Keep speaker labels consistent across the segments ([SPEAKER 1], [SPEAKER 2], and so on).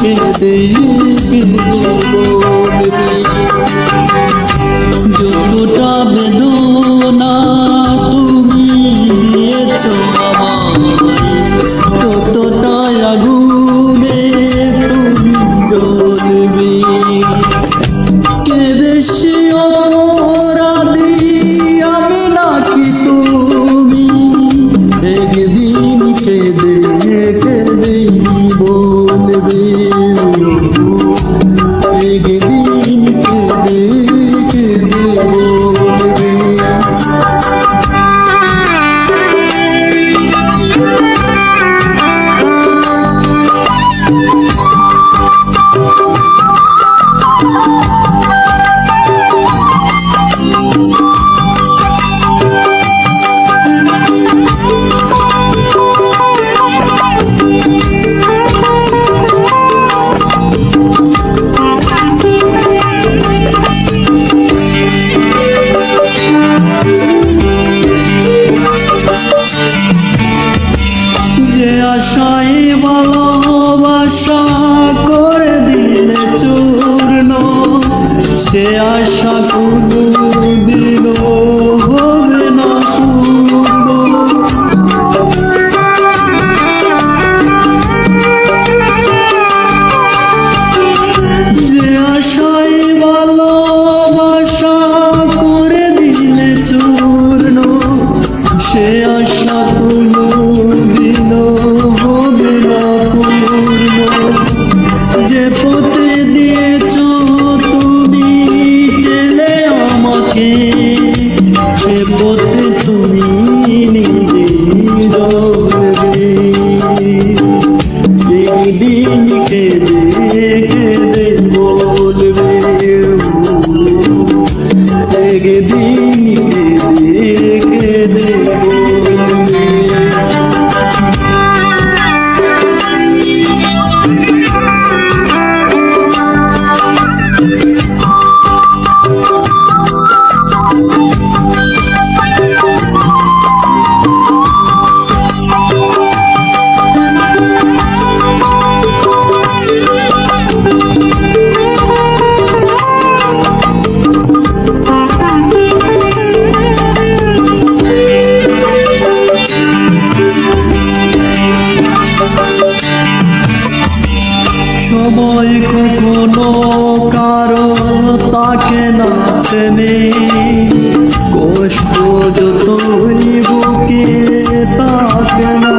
[SPEAKER 1] কেঁদে বলবে যতটা বেদনা তুমি দিয়েছ। you. যে আশায় ভালোবাসা করে দিলে চূর্ণ। সে আশা কোনো একদিন কেঁদে সময় কখনো কারও তাকে না চেনে। কষ্ট যতই বুকে তাকে না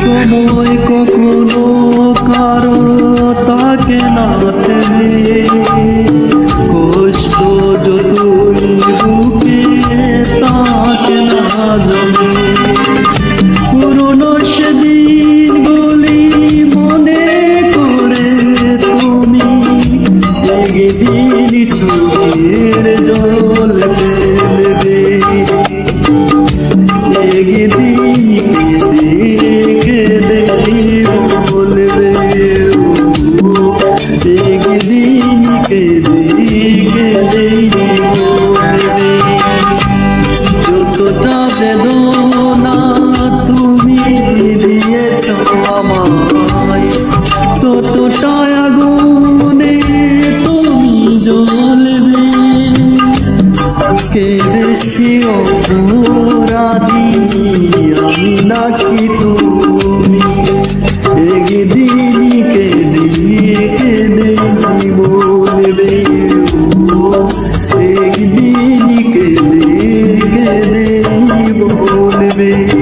[SPEAKER 1] সময় কখনো জমে পুরনো সেদিন বলি মনে করে তুমি। ছুটির চোখের baby